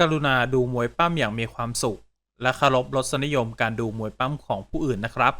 กรุณาดูมวยปั้มอย่างมีความสุข และเคารพรสนิยมการดูมวยปั้มของผู้อื่นนะครับ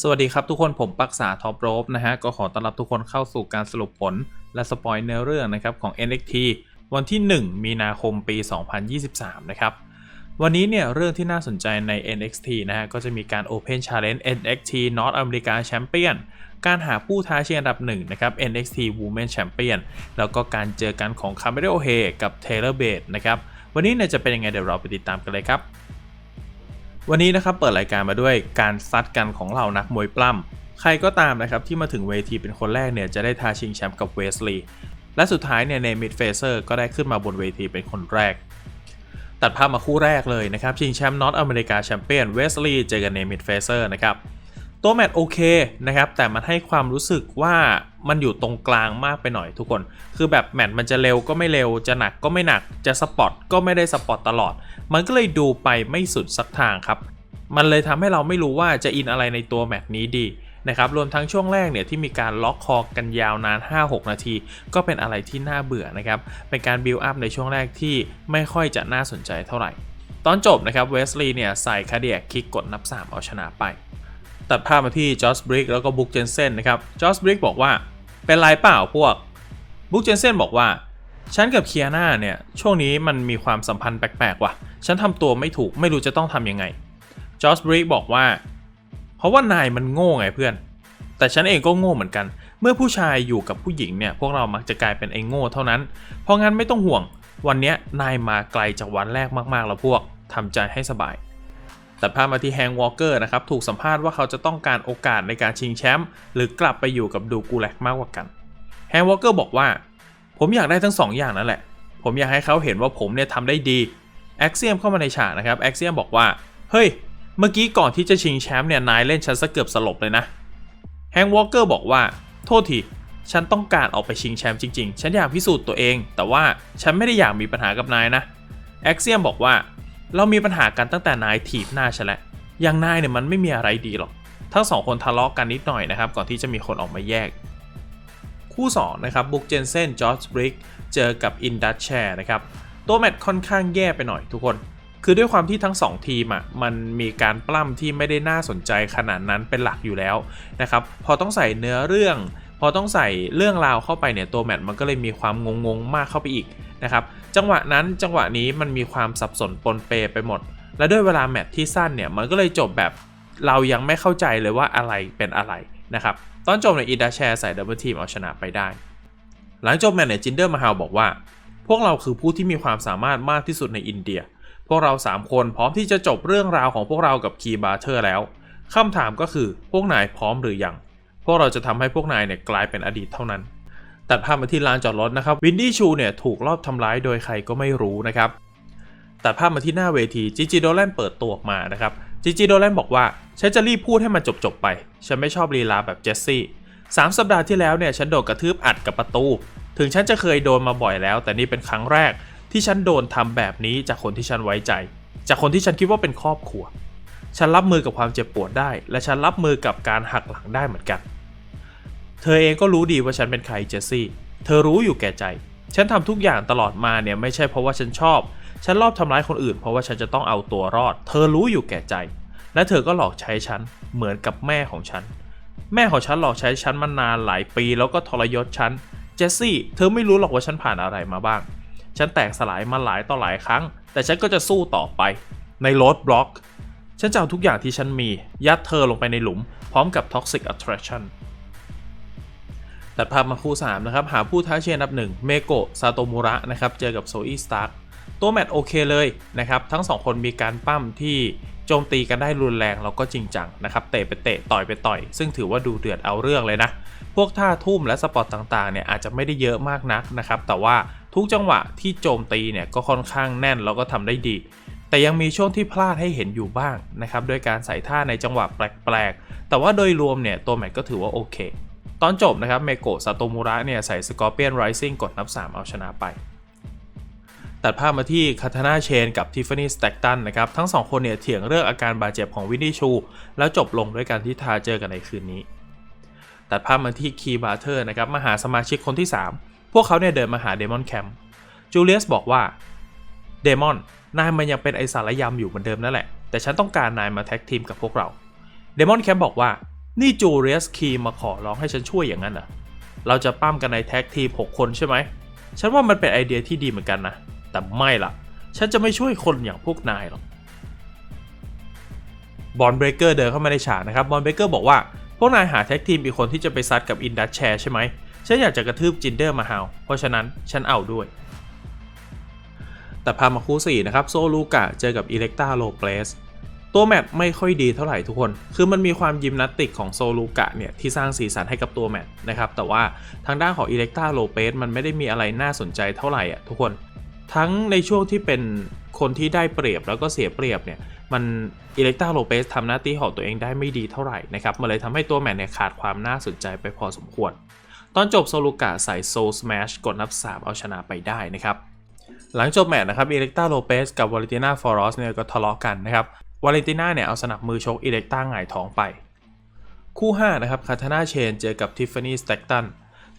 สวัสดีครับทุกคนผมปักษาท็อปโรบนะฮะ ก็ขอต้อนรับทุกคนเข้าสู่การสรุปผล และสปอยเนื้อเรื่องนะครับของ NXT วันที่ 1 มีนาคมปี 2023 นะครับ วันนี้เนี่ยเรื่องที่น่าสนใจใน NXT นะฮะก็จะมีการ Open Challenge NXT North America Champion การหาผู้ท้าชิงอันดับหนึ่งนะครับ NXT Women Champion แล้วก็การเจอกันของ c a m e r o h e กับ Taylor Bate นะครับวันนี้เนี่ยจะเป็นยังไงเดี๋ยวเราไปติดตามกันเลยครับ วันนี้นะครับเปิดรายการมาด้วยการซัดกันของเหล่านักมวยปล้ำใครก็ตามนะครับที่มาถึงเวทีเป็นคนแรกเนี่ยจะได้ท้าชิงแชมป์กับเวสลีย์และสุดท้ายเนี่ยในมิดเฟเซอร์ก็ได้ขึ้นมาบนเวทีเป็นคนแรก ตัดภาพมาคู่แรกเลยนะครับ ชิงแชมป์นอตอเมริกาแชมเปี้ยนเวสลีย์เจอกันในมิดเฟเซอร์นะครับ ตัวแมตช์โอเคนะครับ แต่มันให้ความรู้สึกว่ามันอยู่ตรงกลางมากไปหน่อยทุกคน คือแบบแมตช์มันจะเร็วก็ไม่เร็ว จะหนักก็ไม่หนัก จะสปอตก็ไม่ได้สปอตตลอด มันก็เลยดูไปไม่สุดสักทางครับ มันเลยทำให้เราไม่รู้ว่าจะอินอะไรในตัวแมตช์นี้ดี นะครับรวมทั้งช่วงแรกเนี่ยที่มีการล็อกคอกันยาวนาน 5-6 นาที ก็เป็นอะไรที่น่าเบื่อนะครับเป็นการบิลอัพในช่วงแรกที่ไม่ค่อยจะน่าสนใจเท่าไหร่ ตอนจบนะครับเวสลีย์เนี่ยใส่คาเดียคิกกดนับ 3 เอาชนะไป ตัดภาพมาที่จอร์จบริกแล้วก็บุ๊กเจนเซนนะครับจอร์จบริกบอกว่าเป็นไรเปล่าพวกบุ๊กเจนเซนบอกว่าฉันกับเคียนาเนี่ยช่วงนี้มันมีความสัมพันธ์แปลกๆว่ะ ฉันทำตัวไม่ถูกไม่รู้จะต้องทำยังไงจอร์จบริกบอกว่า เพราะว่านายมันโง่ไงเพื่อน แต่ฉันเองก็โง่เหมือนกัน เมื่อผู้ชายอยู่กับผู้หญิงเนี่ยพวกเรามักจะกลายเป็นไอ้โง่เท่านั้น เพราะงั้นไม่ต้องห่วง วันนี้นายมาไกลจากวันแรกมากๆแล้วพวกทำใจให้สบายตัดภาพมาที่แฮงวอลเกอร์นะครับถูกสัมภาษณ์ว่าเขาจะต้องการโอกาสในการชิงแชมป์หรือกลับไปอยู่กับดูกูแลกมากกว่ากันแฮงวอลเกอร์บอกว่า ผมอยากได้ทั้งสองอย่างนั่นแหละ ผมอยากให้เขาเห็นว่าผมเนี่ยทำได้ดีแอ็กเซียมเข้ามาในฉากนะครับแอ็กเซียมบอกว่า เฮ้ย เมื่อกี้ก่อนที่จะชิงแชมป์เนี่ยนายเล่นฉันซะเกือบสลบเลยนะแฮงวอลเกอร์บอกว่า โทษทีฉันต้องการออกไปชิงแชมป์จริงๆ ฉันอยากพิสูจน์ตัวเอง แต่ว่าฉันไม่ได้อยากมีปัญหากับนายนะแอ็กเซียมบอกว่า เรามีปัญหากันตั้งแต่นายถีบหน้าฉันแล้วอย่างนายเนี่ยมันไม่มีอะไรดีหรอก ทั้งสองคนทะเลาะกันนิดหน่อยนะครับ ก่อนที่จะมีคนออกมาแยก คู่2นะครับบุกเจนเซนจอร์จบริกเจอกับอินดัตแชร์นะครับตัวแมตช์ค่อนข้างแย่ไปหน่อยทุกคน คือด้วยความที่ทั้ง 2 ทีมอะมันมีการปล้ำที่ไม่ได้น่าสนใจขนาดนั้นเป็นหลักอยู่แล้วนะครับพอต้องใส่เนื้อเรื่องพอต้องใส่เรื่องราวเข้าไปเนี่ยตัวแมตช์มันก็เลยมีความงงๆมากเข้าไปอีกนะครับจังหวะนั้นจังหวะนี้มันมีความสับสนปนเปไปหมด และด้วยเวลาแมตช์ที่สั้นเนี่ยมันก็เลยจบแบบเรายังไม่เข้าใจเลยว่าอะไรเป็นอะไรนะครับตอนจบในอีดาแชร์ใส่ดับเบิลทีมเอาชนะไปได้ หลังจบแมตช์เนี่ยจินเดอร์มาฮาวบอกว่า พวกเราคือผู้ที่มีความสามารถมากที่สุดในอินเดีย พวกเรา 3 คนพร้อมที่จะจบเรื่องราวของพวกเรากับคีบาร์เทอร์แล้วคำถามก็คือพวกนายพร้อมหรือยัง พวกเราจะทำให้พวกนายเนี่ยกลายเป็นอดีตเท่านั้น ตัดภาพมาที่ลานจอดรถนะครับ วินดี้ชูเนี่ยถูกลอบทำร้ายโดยใครก็ไม่รู้นะครับ ตัดภาพมาที่หน้าเวทีจิจิโดแลนเปิดตัวออกมานะครับจิจิโดแลนบอกว่าฉันจะรีบพูดให้มันจบๆไป ฉันไม่ชอบลีลาแบบเจสซี่สามสัปดาห์ที่แล้วเนี่ยฉันโดนกระทืบอัดกับประตู ถึงฉันจะเคยโดนมาบ่อยแล้ว แต่นี่เป็นครั้งแรก ที่ฉันโดนทำแบบนี้จากคนที่ฉันไว้ใจ จากคนที่ฉันคิดว่าเป็นครอบครัว ฉันรับมือกับความเจ็บปวดได้ และฉันรับมือกับการหักหลังได้เหมือนกัน เธอเองก็รู้ดีว่าฉันเป็นใครเจสซี่ เธอรู้อยู่แก่ใจ ฉันทำทุกอย่างตลอดมาเนี่ยไม่ใช่เพราะว่าฉันชอบ ฉันรอบทำร้ายคนอื่นเพราะว่าฉันจะต้องเอาตัวรอด เธอรู้อยู่แก่ใจ และเธอก็หลอกใช้ฉันเหมือนกับแม่ของฉัน แม่ของฉันหลอกใช้ฉันมานานหลายปี แล้วก็ทรยศฉัน เจสซี่ เธอไม่รู้หรอกว่าฉันผ่านอะไรมาบ้าง ฉันแตกสลายมาหลายต่อหลายครั้ง แต่ฉันก็จะสู้ต่อไป ในโรดบล็อก ฉันจะเอาทุกอย่างที่ฉันมี ยัดเธอลงไปในหลุม พร้อมกับ Toxic Attraction ตัดภาพมาคู่ 3 นะครับ หาผู้ท้าเชิงอันดับหนึ่งเมโกะซาโตมุระนะครับ เจอกับโซอี้สตาร์ตัวแมตช์โอเคเลยนะครับ ทั้ง 2 คนมีการปั้มที่โจมตีกันได้รุนแรงแล้วก็จริงจังนะครับ เตะไปเตะต่อยไปต่อย ซึ่งถือว่าดูเดือดเอาเรื่องเลยนะ พวกท่าทุ่มและสปอตต่างๆเนี่ยอาจจะไม่ได้เยอะมากนักนะครับ แต่ว่า ทุกจังหวะที่โจมตีเนี่ยก็ค่อนข้างแน่นแล้วก็ทำได้ดี แต่ยังมีช่วงที่พลาดให้เห็นอยู่บ้างนะครับด้วยการใส่ท่าในจังหวะแปลกๆ แต่ว่าโดยรวมเนี่ยตัวแมตช์ก็ถือว่าโอเค ตอนจบนะครับเมโกะซาโตมุระเนี่ยใส่สกอร์เปียนไรซิ่งกดนับ 3 เอาชนะไปตัดภาพมาที่คาทานาเชนกับทิฟฟานี่สแต็กตันนะครับ ทั้งสองคนเนี่ยเถียงเรื่องอาการบาดเจ็บของวินนี่ชู แล้วจบลงด้วยการที่ทาเจอกันในคืนนี้ ตัดภาพมาที่คีบาร์เทอร์นะครับมาหาสมาชิกคนที่ 3 พวกเขาเนี่ยเดินมาหาเดมอนแคมป์จูเลียสบอกว่าเดมอนนายมันยังเป็นไอสารยำอยู่เหมือนเดิมนั่นแหละ แต่ฉันต้องการนายมาแท็กทีมกับพวกเราเดมอนแคมป์บอกว่านี่จูเลียสคีมาขอร้องให้ฉันช่วยอย่างนั้นเหรอเราจะปั้มกันในแท็กทีม 6 คนใช่ไหม ฉันว่ามันเป็นไอเดียที่ดีเหมือนกันนะ แต่ไม่ล่ะ ฉันจะไม่ช่วยคนอย่างพวกนายหรอก บอลเบรเกอร์เดินเข้ามาในฉากนะครับ บอลเบรเกอร์บอกว่า พวกนายหาแท็กทีมอีกคนที่จะไปซัดกับอินดัชแชร์ใช่ไหม ฉันอยากจะกระทืบจินเดอร์มาฮาวเพราะฉะนั้นฉันเอาด้วย แต่พามาคู่4นะครับ โซลูกะเจอกับอิเล็กตาโลเปสตัวแมตช์ไม่ค่อยดีเท่าไหร่ทุกคน คือมันมีความยิมนาสติกของโซลูกะเนี่ย ที่สร้างสีสันให้กับตัวแมตช์นะครับ แต่ว่าทางด้านของอิเล็กตาโลเปสมันไม่ได้มีอะไรน่าสนใจเท่าไหร่อะทุกคน ทั้งในช่วงที่เป็นคนที่ได้เปรียบแล้วก็เสียเปรียบเนี่ย มันอิเล็กตาโลเปสทำหน้าที่ของตัวเองได้ไม่ดีเท่าไหร่นะครับ มันเลยทำให้ตัวแมตช์เนี่ยขาดความน่าสนใจไปพอสมควร ตอนจบโซลูกะใส่โซลสแมชกดนับ 3 เอาชนะไปได้นะครับ หลังจบแมตช์นะครับอิเล็กตาโลเปสกับวาเลนติน่าฟอรอสเนี่ยก็ทะเลาะกันนะครับวาเลนติน่าเนี่ยเอาสนับมือชกอิเล็กต้าหงายท้องไป คู่ 5 นะครับคาทาน่าเชนเจอกับทิฟฟานี่สแต็กตัน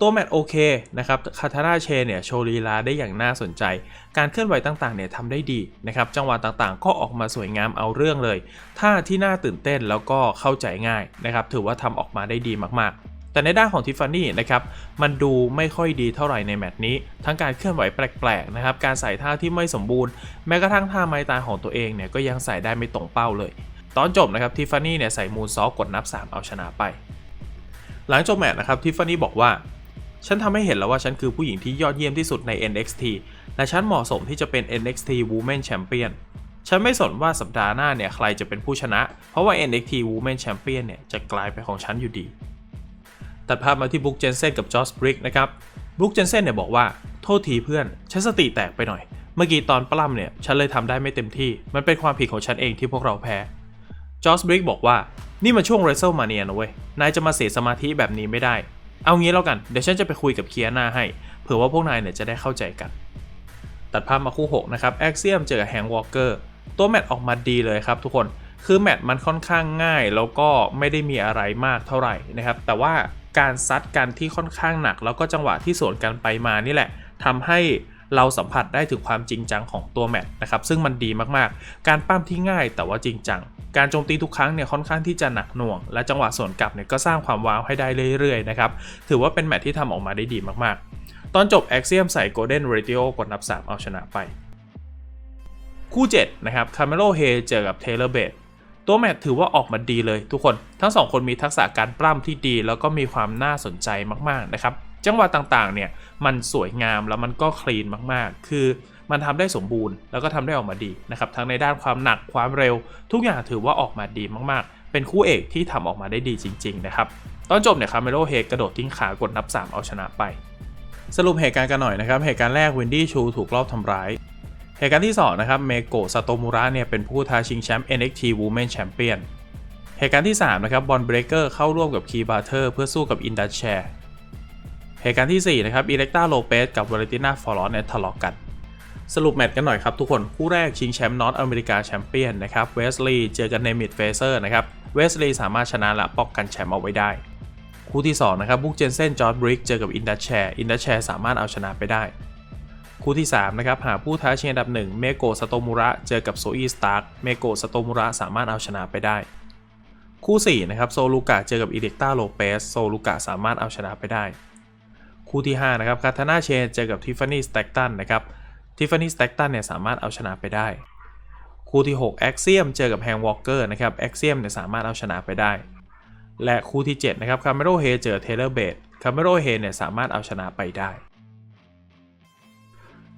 ตัวแมตช์โอเคนะครับคาทาน่าเชนเนี่ยโชว์ลีลาได้อย่างน่าสนใจ การเคลื่อนไหวต่างๆเนี่ยทำได้ดีนะครับ จังหวะต่างๆ ก็ออกมาสวยงามเอาเรื่องเลยท่าที่น่าตื่นเต้นแล้วก็เข้าใจง่ายนะครับ ถือว่าทำออกมาได้ดีมากๆ แต่ในด้านของทิฟฟานี่นะครับมันดูไม่ค่อยดีเท่าไหร่ในแมตช์นี้ ทั้งการเคลื่อนไหวแปลกๆนะครับการใส่ท่าที่ไม่สมบูรณ์ แม้กระทั่งท่าไม้ตายของตัวเองเนี่ยก็ยังใส่ได้ไม่ตรงเป้าเลย ตอนจบนะครับทิฟฟานี่เนี่ยใส่มูนซอกดนับ 3 เอาชนะไป หลังจบแมตช์นะครับทิฟฟานี่บอกว่าฉันทำให้เห็นแล้วว่าฉันคือผู้หญิงที่ยอดเยี่ยมที่สุดใน NXT และฉันเหมาะสมที่จะเป็น NXT Women Champion ฉันไม่สนว่าสัปดาห์หน้าเนี่ยใครจะเป็นผู้ชนะ เพราะว่า NXT Women Champion เนี่ยจะกลายเป็นของฉันอยู่ดี ตัดภาพมาที่บุ๊กเจนเซนกับจอสบริกนะครับบุ๊กเจนเซนเนี่ยบอกว่าโทษทีเพื่อนฉันสติแตกไปหน่อย เมื่อกี้ตอนปล้ำเนี่ยฉันเลยทำได้ไม่เต็มที่ มันเป็นความผิดของฉันเองที่พวกเราแพ้จอสบริกบอกว่านี่มันช่วง WrestleMania นะเว้ยนายจะมาเสียสมาธิแบบนี้ไม่ได้ เอางี้แล้วกันเดี๋ยวฉันจะไปคุยกับเคียนาให้เผื่อว่าพวกนายเนี่ยจะได้เข้าใจกัน ตัดภาพมาคู่6นะครับแอ็กเซียมเจอกับแฮงวอลเกอร์ตัวแมตช์ออกมาดีเลยครับทุกคนคือแมตช์มันค่อนข้างง่ายแล้วก็ไม่ได้มีอะไรมากเท่าไหร่นะครับแต่ว่า การซัดกันที่ค่อนข้างหนัก แล้วก็จังหวะที่สวนกันไปมานี่แหละทำให้เราสัมผัสได้ถึงความจริงจังของตัวแมตช์นะครับ ซึ่งมันดีมากๆ การปั้มที่ง่ายแต่ว่าจริงจัง การโจมตีทุกครั้งเนี่ยค่อนข้างที่จะหนักหน่วง และจังหวะสวนกลับเนี่ยก็สร้างความว้าวให้ได้เรื่อยๆนะครับ ถือว่าเป็นแมตช์ที่ทำออกมาได้ดีมากๆ ตอนจบ Axiom ใส่ Golden Radio กดนับ 3 เอาชนะไป คู่ 7 นะครับ Camelo Hay เจอกับ Taylor Bate ตั ตัวแมตช์ถือว่าออกมาดีเลยทุกคน ทั้งสองคนมีทักษะการปล้ำที่ดี แล้วก็มีความน่าสนใจมากๆนะครับ จังหวะต่างๆเนี่ยมันสวยงามแล้วมันก็คลีนมากๆ คือมันทำได้สมบูรณ์แล้วก็ทำได้ออกมาดีนะครับ ทั้งในด้านความหนักความเร็ว ทุกอย่างถือว่าออกมาดีมากๆ เป็นคู่เอกที่ทำออกมาได้ดีจริง ๆ นะครับ ตอนจบเนี่ยคาเมโลเฮกระโดดทิ้งขากดนับ 3 เอาชนะไป สรุปเหตุการณ์กันหน่อยนะครับ เหตุการณ์แรกวินดี้ชูถูกรอบทำร้าย เหตุการณ์ที่ 2 นะครับเมโกะซาโตมุระเนี่ยเป็นผู้ท้าชิงแชมป์ NXT Women Champion เหตุการณ์ที่ 3 นะครับบอลเบรเกอร์เข้าร่วมกับคีบาร์เทอร์เพื่อสู้กับอินดัชแชร์เหตุการณ์ที่ 4 นะครับอิเล็กตาโลเปสกับวาเลติน่าฟอร์ลอนเนี่ยทะเลาะกันสรุปแมตช์กันหน่อยครับทุกคน คู่แรกชิงแชมป์นอตอเมริกาแชมเปี้ยนนะครับเวสลีย์เจอกันในมิดเฟเซอร์นะครับเวสลีย์สามารถชนะและป้องกันแชมป์เอาไว้ได้ คู่ที่ 2 นะครับบุกเจนเซนจอร์ดบริกเจอกับอินดัชแชร์อินดัชแชร์สามารถเอาชนะไปได้ คู่ที่ 3 นะครับ หาผู้ท้าชิงอันดับ 1 เมโกะสโตมุระเจอกับโซอีสตาร์กเมโกะสโตมุระสามารถเอาชนะไปได้ คู่4นะครับโซลูกะเจอกับอิเล็กตาโลเปสโซลูกะสามารถเอาชนะไปได้ คู่ที่5นะครับคาทานาเชนเจอกับทิฟฟานี่สแต็กตันนะครับทิฟฟานี่สแต็กตันเนี่ยสามารถเอาชนะไปได้ คู่ที่6แอ็กเซียมเจอกับแฮงวอลเกอร์นะครับแอ็กเซียมเนี่ยสามารถเอาชนะไปได้ และคู่ที่7นะครับคาเมโรเฮเจอเทเลอร์เบดคาเมโรเฮเนี่ยสามารถเอาชนะไปได้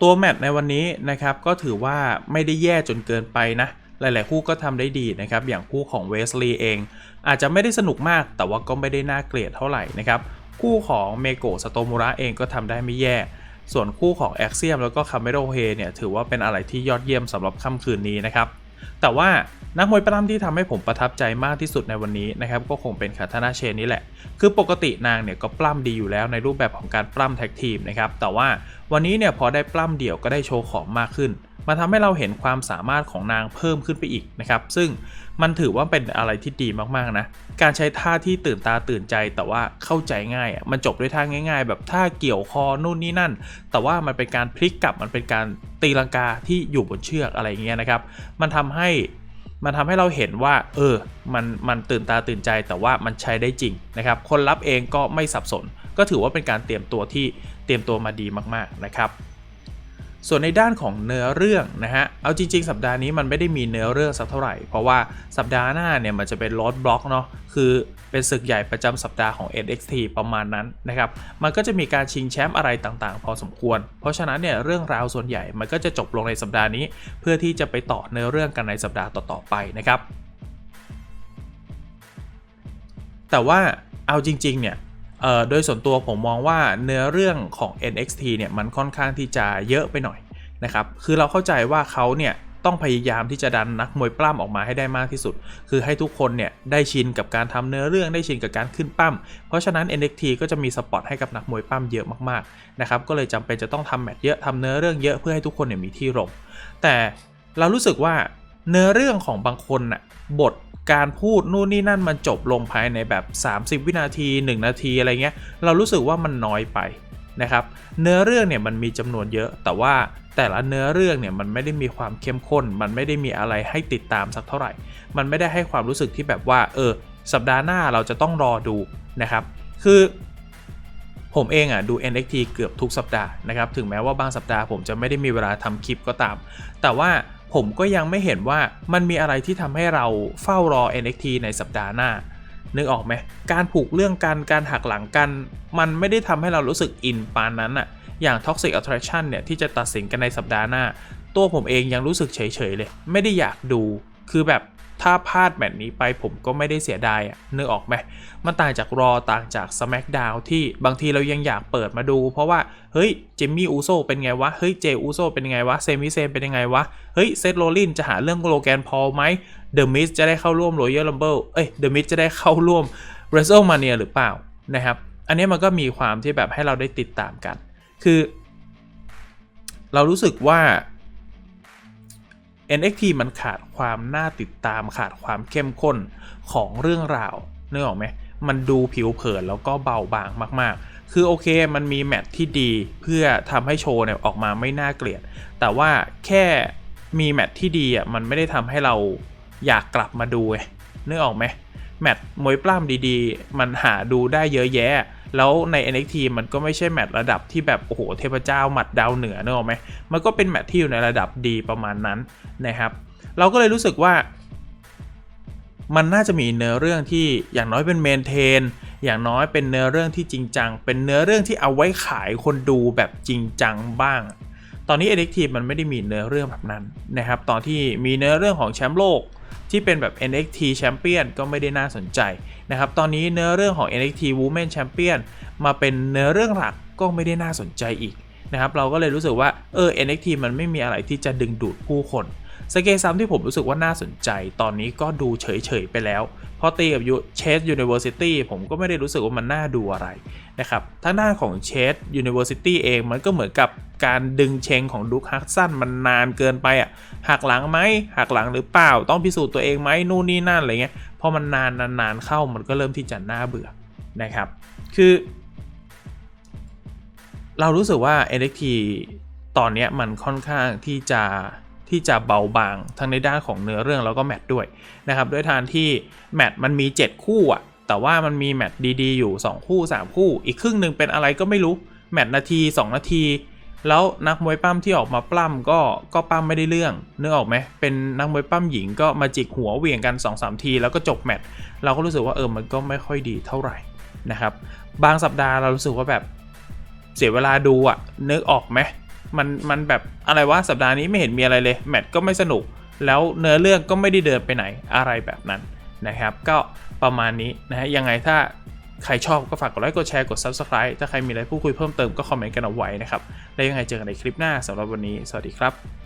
ตัวแมตช์ในวันนี้นะครับก็ถือว่าไม่ได้แย่จนเกินไปนะ หลาย ๆ คู่ก็ทำได้ดีนะครับ อย่างคู่ของเวสลีย์เอง อาจจะไม่ได้สนุกมากแต่ว่าก็ไม่ได้น่าเกลียดเท่าไหร่นะครับ คู่ของเมโกะสโตมูระเองก็ทำได้ไม่แย่ ส่วนคู่ของแอคเซียมแล้วก็คาเมโรเฮเนี่ยถือว่าเป็นอะไรที่ยอดเยี่ยมสำหรับค่ำคืนนี้นะครับ แต่ว่านักมวยปล้ำที่ทำให้ผมประทับใจมากที่สุดในวันนี้นะครับก็คงเป็นคาทานาเชนนี่แหละ คือปกตินางเนี่ยก็ปล้ำดีอยู่แล้วในรูปแบบของการปล้ำแท็กทีมนะครับแต่ว่าวันนี้เนี่ยพอได้ปล้ำเดี่ยวก็ได้โชว์ของมากขึ้นมาทำให้เราเห็นความสามารถของนางเพิ่มขึ้นไปอีกนะครับซึ่ง มันถือว่าเป็นอะไรที่ดีมากๆนะ การใช้ท่าที่ตื่นตาตื่นใจแต่ว่าเข้าใจง่ายอะมันจบด้วยท่าง่าย ๆ แบบท่าเกี่ยวคอนู่นนี่นั่น แต่ว่ามันเป็นการพลิกกลับมันเป็นการตีลังกาที่อยู่บนเชือกอะไรเงี้ยนะครับ มันทำให้มันทำให้เราเห็นว่า เออ มันมันตื่นตาตื่นใจแต่ว่ามันใช้ได้จริงนะครับ คนรับเองก็ไม่สับสน ก็ถือว่าเป็นการเตรียมตัวที่เตรียมตัวมาดีมากๆนะครับ ส่วนในด้านของเนื้อเรื่องนะฮะ เอาจริง ๆ สัปดาห์นี้มันไม่ได้มีเนื้อเรื่องสักเท่าไหร่ เพราะว่าสัปดาห์หน้าเนี่ยมันจะเป็นลอตบล็อกเนาะ คือเป็นศึกใหญ่ประจำสัปดาห์ของ NXT ประมาณนั้นนะครับ มันก็จะมีการชิงแชมป์อะไรต่างๆ พอสมควร เพราะฉะนั้นเนี่ยเรื่องราวส่วนใหญ่มันก็จะจบลงในสัปดาห์นี้ เพื่อที่จะไปต่อเนื้อเรื่องกันในสัปดาห์ต่อๆไปนะครับ แต่ว่าเอาจริง ๆ เนี่ย เอ่อโดยส่วนตัวผมมองว่าเนื้อเรื่องของ NXT เนี่ยมันค่อนข้างที่จะเยอะไปหน่อยนะครับคือเราเข้าใจว่าเขาเนี่ยต้องพยายามที่จะดันนักมวยปล้ำออกมาให้ได้มากที่สุด คือให้ทุกคนเนี่ยได้ชินกับการทำเนื้อเรื่องได้ชินกับการขึ้นปั้ม เพราะฉะนั้น NXT ก็จะมีสปอตให้กับนักมวยปล้ำเยอะมากๆนะครับ ก็เลยจำเป็นจะต้องทำแมตช์เยอะทำเนื้อเรื่องเยอะเพื่อให้ทุกคนเนี่ยมีที่ลงแต่เรารู้สึกว่าเนื้อเรื่องของบางคนน่ะบท การพูดนู่นนี่นั่นมันจบลงภายในแบบ 30 วินาที 1 นาทีอะไรเงี้ย เรารู้สึกว่ามันน้อยไปนะครับ เนื้อเรื่องเนี่ยมันมีจำนวนเยอะ แต่ว่าแต่ละเนื้อเรื่องเนี่ยมันไม่ได้มีความเข้มข้น มันไม่ได้มีอะไรให้ติดตามสักเท่าไหร่ มันไม่ได้ให้ความรู้สึกที่แบบว่า เออ สัปดาห์หน้าเราจะต้องรอดูนะครับ คือผมเองอะดู NXT เกือบทุกสัปดาห์นะครับ ถึงแม้ว่าบางสัปดาห์ผมจะไม่ได้มีเวลาทำคลิปก็ตาม แต่ว่า ผมก็ยังไม่เห็นว่ามันมีอะไรที่ทำให้เราเฝ้ารอ NXT ในสัปดาห์หน้า นึกออกไหม การผูกเรื่องกัน การหักหลังกัน มันไม่ได้ทำให้เรารู้สึกอินปานนั้นอะอย่าง Toxic Attraction เนี่ยที่จะตัดสินกันในสัปดาห์หน้า ตัวผมเองยังรู้สึกเฉยๆเลย ไม่ได้อยากดู คือแบบ ถ้าพลาดแมตช์นี้ไปผมก็ไม่ได้เสียดายอะนึกออกไหมมันต่างจากรอต่างจาก SmackDown ที่บางทีเรายังอยากเปิดมาดู เพราะว่า เฮ้ยเจมมี่อูโซเป็นไงวะ เฮ้ยเจอูโซเป็นไงวะ เซมิเซนเป็นยังไงวะ เฮ้ยเซธโรลินจะหาเรื่องโลแกนพอลไหมเดอะมิสจะได้เข้าร่วม Royal Rumble เอ้ยเดอะมิสจะได้เข้าร่วม WrestleMania หรือเปล่านะครับ อันนี้มันก็มีความที่แบบให้เราได้ติดตามกัน คือ เรารู้สึกว่า NXT มันขาดความน่าติดตามขาดความเข้มข้นของเรื่องราวนึกออกไหมมันดูผิวเผินแล้วก็เบาบางมากๆ คือโอเคมันมีแมตช์ที่ดีเพื่อทำให้โชว์เนี่ยออกมาไม่น่าเกลียด แต่ว่าแค่มีแมตช์ที่ดีอะมันไม่ได้ทำให้เราอยากกลับมาดูไงนึกออกไหมแมตช์มวยปล้ำดีๆ มันหาดูได้เยอะแยะ แล้วใน NXT มันก็ไม่ใช่แมตช์ระดับที่แบบ โอ้โห เทพเจ้าหมัดดาวเหนือเนอะไหมมันก็เป็นแมตช์ที่อยู่ในระดับดีประมาณนั้นนะครับ เราก็เลยรู้สึกว่า มันน่าจะมีเนื้อเรื่องที่อย่างน้อยเป็นเมนเทนอย่างน้อยเป็นเนื้อเรื่องที่จริงจัง เป็นเนื้อเรื่องที่เอาไว้ขายคนดูแบบจริงจังบ้าง ตอนนี้ NXT มันไม่ได้มีเนื้อเรื่องแบบนั้นนะครับ ตอนที่มีเนื้อเรื่องของแชมป์โลกที่เป็นแบบ NXT Champion ก็ไม่ได้น่าสนใจนะครับ ตอนนี้เนื้อเรื่องของ NXT Women Champion มาเป็นเนื้อเรื่องหลักก็ไม่ได้น่าสนใจอีกนะครับ เราก็เลยรู้สึกว่าเออ NXT มันไม่มีอะไรที่จะดึงดูดผู้คน สเกซัมที่ผมรู้สึกว่าน่าสนใจ ตอนนี้ก็ดูเฉย ๆ ไปแล้ว พอตีกับเชสยูนิเวอร์ซิตี้ผมก็ไม่ได้รู้สึกว่ามันน่าดูอะไรนะครับทางด้านของเชสยูนิเวอร์ซิตี้เองมันก็เหมือนกับการดึงเชงของดุคฮักซันมันนานเกินไปอะหักหลังไหมหักหลังหรือเปล่า ต้องพิสูจน์ตัวเองไหมนู่นนี่นั่นอะไรเงี้ยพอมันนานนานๆเข้ามันก็เริ่มที่จะน่าเบื่อนะครับ คือ เรารู้สึกว่า NXT ตอนนี้มันค่อนข้างที่จะ ที่จะเบาบางทั้งในด้านของเนื้อเรื่องแล้วก็แมตช์ด้วยนะครับด้วยทานที่แมตช์มันมี 7 คู่อะแต่ว่ามันมีแมตช์ดีๆ อยู่ 2 คู่ 3 คู่ อีกครึ่งหนึ่งเป็นอะไรก็ไม่รู้แมตช์นาที 2 นาที แล้วนักมวยปั้มที่ออกมาปล้ำก็ก็ปั้มไม่ได้เรื่องนึกออกไหมเป็นนักมวยปั้มหญิงก็มาจิกหัวเหวี่ยงกัน2-3ที แล้วก็จบแมตช์เราก็รู้สึกว่าเออมันก็ไม่ค่อยดีเท่าไหร่นะครับบางสัปดาห์เรารู้สึกว่าแบบเสียเวลาดูอะนึกออกไหม มันมันแบบอะไรวะสัปดาห์นี้ไม่เห็นมีอะไรเลยแมตช์ก็ไม่สนุก แล้วเนื้อเรื่องก็ไม่ได้เดินไปไหนอะไรแบบนั้นนะครับ ก็ประมาณนี้นะฮะยังไงถ้าใครชอบก็ฝากกดไลค์กดแชร์กด Subscribe ถ้าใครมีอะไรพูดคุยเพิ่มเติมก็คอมเมนต์กันเอาไว้นะครับ แล้วยังไงเจอกันในคลิปหน้าสำหรับวันนี้ สวัสดีครับ